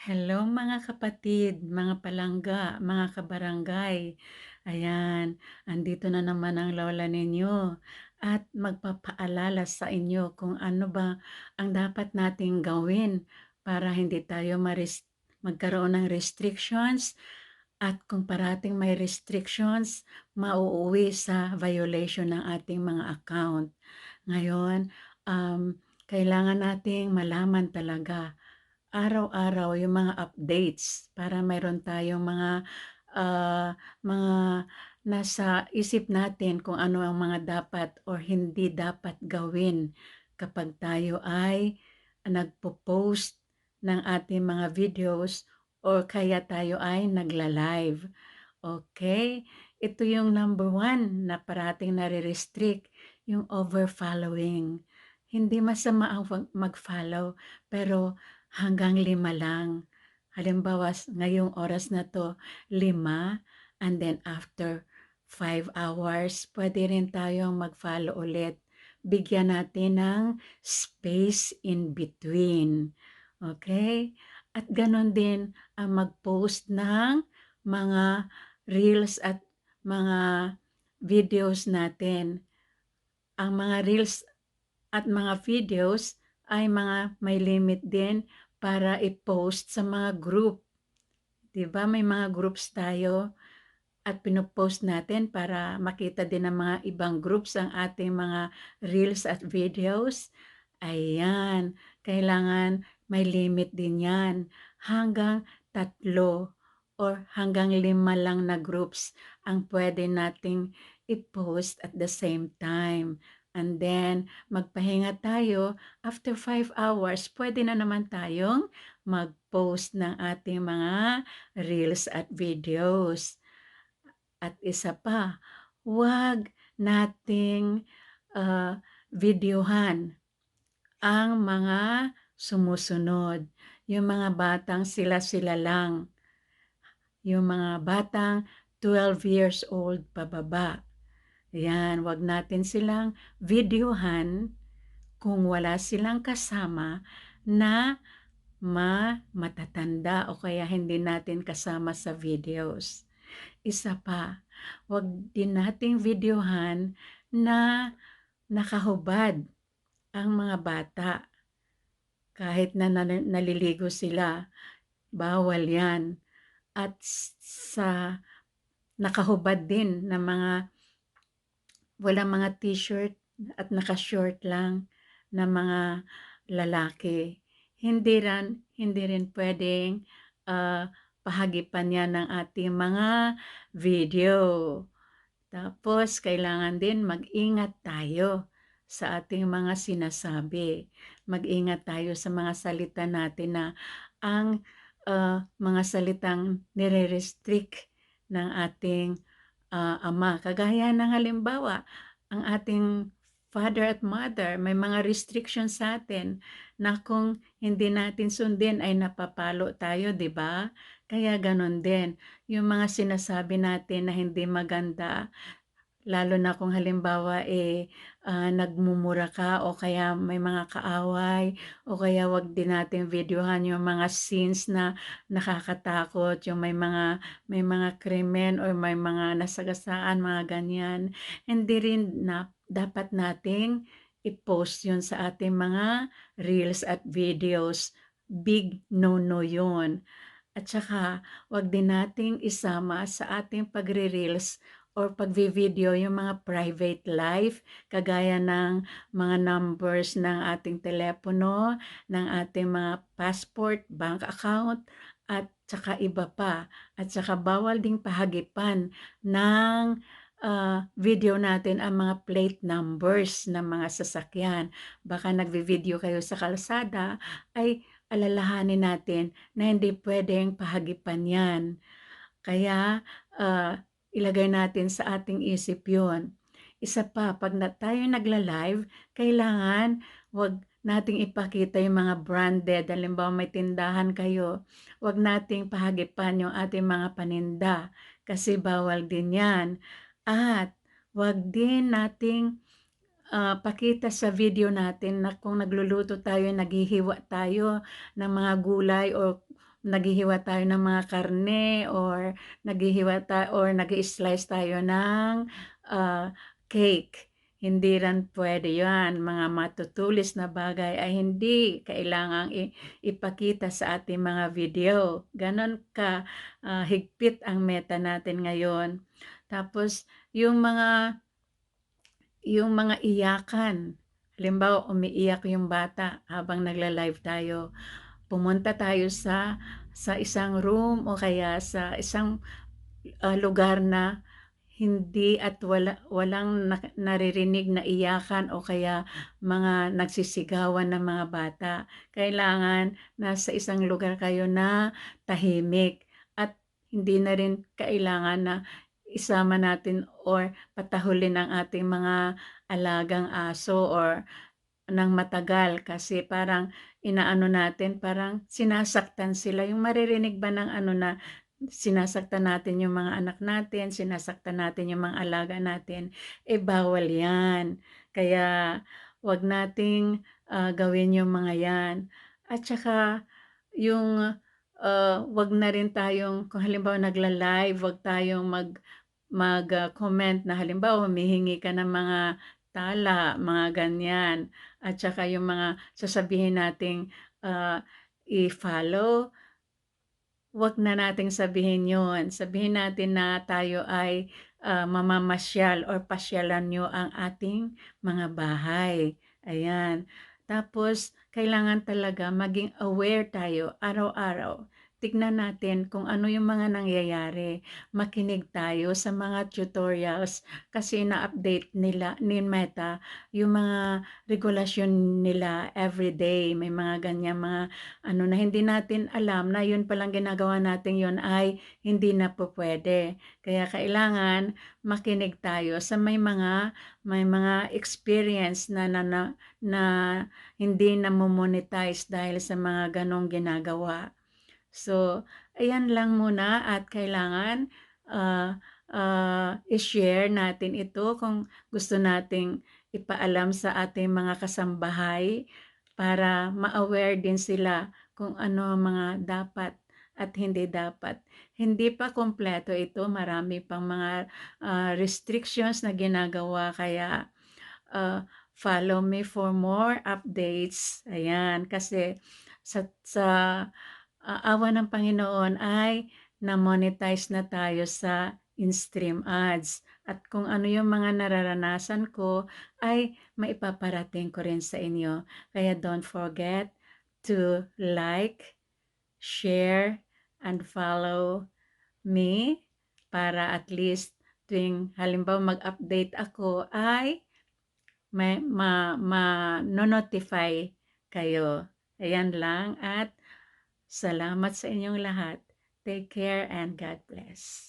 Hello mga kapatid, mga palangga, mga kabarangay. Ayan, andito na naman ang lola ninyo at magpapaalala sa inyo kung ano ba ang dapat nating gawin para hindi tayo magkaroon ng restrictions at kung parating may restrictions, mauuwi sa violation ng ating mga account. Ngayon, um, kailangan nating malaman talaga araw-araw yung mga updates para mayroon tayong mga ah, mga nasa isip natin kung ano ang mga dapat or hindi dapat gawin kapag tayo ay nagpo-post ng ating mga videos or kaya tayo ay nagla-live. Okay? Ito yung number one na parating nare-restrict, yung overfollowing. Hindi masama ang mag-follow, pero hanggang lima lang. Halimbawa, ngayong oras na to, lima, and then after five hours, pwede rin tayong mag-follow ulit. Bigyan natin ng space in between. Okay? At ganon din ang mag-post ng mga reels at mga videos natin. Ang mga reels at mga videos ay mga may limit din para i-post sa mga group. 'Di ba? May mga groups tayo at pinopost natin para makita din ng mga ibang groups ang ating mga reels at videos. Ayan, kailangan may limit din yan. Hanggang tatlo or hanggang lima lang na groups ang pwede nating i-post at the same time. And then, magpahinga tayo. After 5 hours, pwede na naman tayong mag-post ng ating mga reels at videos. At isa pa, huwag nating uh, videohan ang mga sumusunod. Yung mga batang sila-sila lang. Yung mga batang 12 years old pababa. Yan, wag natin silang videohan kung wala silang kasama na ma matatanda o kaya hindi natin kasama sa videos. Isa pa, wag din nating videohan na nakahubad ang mga bata. Kahit na naliligo sila, bawal yan. At sa nakahubad din ng mga walang mga t-shirt at naka-short lang na mga lalaki. Hindi rin, hindi rin pwedeng uh, pahagipan yan ng ating mga video. Tapos, kailangan din mag-ingat tayo sa ating mga sinasabi. Mag-ingat tayo sa mga salita natin na ang uh, mga salitang nire-restrict ng ating uh, ama. Kagaya ng halimbawa, ang ating father at mother, may mga restrictions sa atin na kung hindi natin sundin ay napapalo tayo, di ba? Kaya ganon din. Yung mga sinasabi natin na hindi maganda, Lalo na kung halimbawa eh uh, nagmumura ka o kaya may mga kaaway o kaya wag din natin videohan yung mga scenes na nakakatakot, yung may mga may mga krimen or may mga nasagasaan, mga ganyan. Hindi rin na dapat nating i-post yun sa ating mga reels at videos. Big no-no yun. At saka, wag din nating isama sa ating pagre-reels or pagvi-video yung mga private life, kagaya ng mga numbers ng ating telepono, ng ating mga passport, bank account, at saka iba pa. At saka bawal ding pahagipan ng uh, video natin ang mga plate numbers ng mga sasakyan. Baka nagvi-video kayo sa kalsada, ay alalahanin natin na hindi pwedeng pahagipan yan. Kaya, uh, ilagay natin sa ating isip yon. Isa pa, pag na tayo nagla-live, kailangan wag nating ipakita yung mga branded. Halimbawa may tindahan kayo, wag nating pahagipan yung ating mga paninda kasi bawal din yan. At wag din nating uh, pakita sa video natin na kung nagluluto tayo, naghihiwa tayo ng mga gulay o naghihiwa tayo ng mga karne or naghihiwa ta or nag-i-slice tayo ng, ah, cake. Hindi rin puwede 'yan, mga matutulis na bagay ay hindi kailangang ipakita sa ating mga video. Gano'n ka, ah, higpit ang meta natin ngayon. Tapos yung mga yung mga iyakan, halimbawa umiiyak yung bata habang nagla-live tayo, pumunta tayo sa sa isang room o kaya sa isang, ah, lugar na hindi at wala walang na naririnig na iyakan o kaya mga nagsisigawan na mga bata. Kailangan nasa isang lugar kayo na tahimik at hindi na rin kailangan na isama natin or patahulin ang ating mga alagang aso or ng matagal kasi parang inaano natin, parang sinasaktan sila. Yung maririnig ba ng ano na sinasaktan natin yung mga anak natin, sinasaktan natin yung mga alaga natin, eh, bawal 'yan. Kaya 'wag nating, ah, gawin yung mga 'yan. At saka yung, ah, 'wag na rin tayong kung halimbawa nagla-live, 'wag tayong mag mag, ah, na halimbawa humihingi ka ng mga tala, mga ganyan. At saka yung mga sasabihin nating, ah, i-follow, 'wag na nating sabihin yun. Sabihin natin na tayo ay, ah, mamamasyal or pasyalan niyo ang ating mga bahay, ayan. Tapos kailangan talaga maging aware tayo araw-araw. Tignan natin kung ano yung mga nangyayari, makinig tayo sa mga tutorials kasi ina-update nila ni Meta yung mga regulasyon nila everyday. May mga ganyang mga ano na hindi natin alam na yun palang ginagawa natin yun ay hindi na pupuwede. Kaya kailangan makinig tayo sa may mga may mga experience na na na na hindi namo-monetize dahil sa mga gano'ng ginagawa. So, ayan lang muna at kailangan, ah, ah, i-share natin ito kung gusto nating ipaalam sa ating mga kasambahay para ma-aware din sila kung ano mga dapat at hindi dapat. Hindi pa kumpleto ito, marami pang mga, ah, restrictions na ginagawa kaya, ah, follow me for more updates. Ayan, kasi sa sa, ah, awa ng Panginoon ay na-monetize na tayo sa in-stream ads at kung ano yung mga nararanasan ko ay maipaparating ko rin sa inyo. Kaya don't forget to like, share, and follow me para at least tuwing halimbawa mag-update ako ay may ma mano-notify kayo. Ayan lang at salamat sa inyong lahat. Take care and God bless.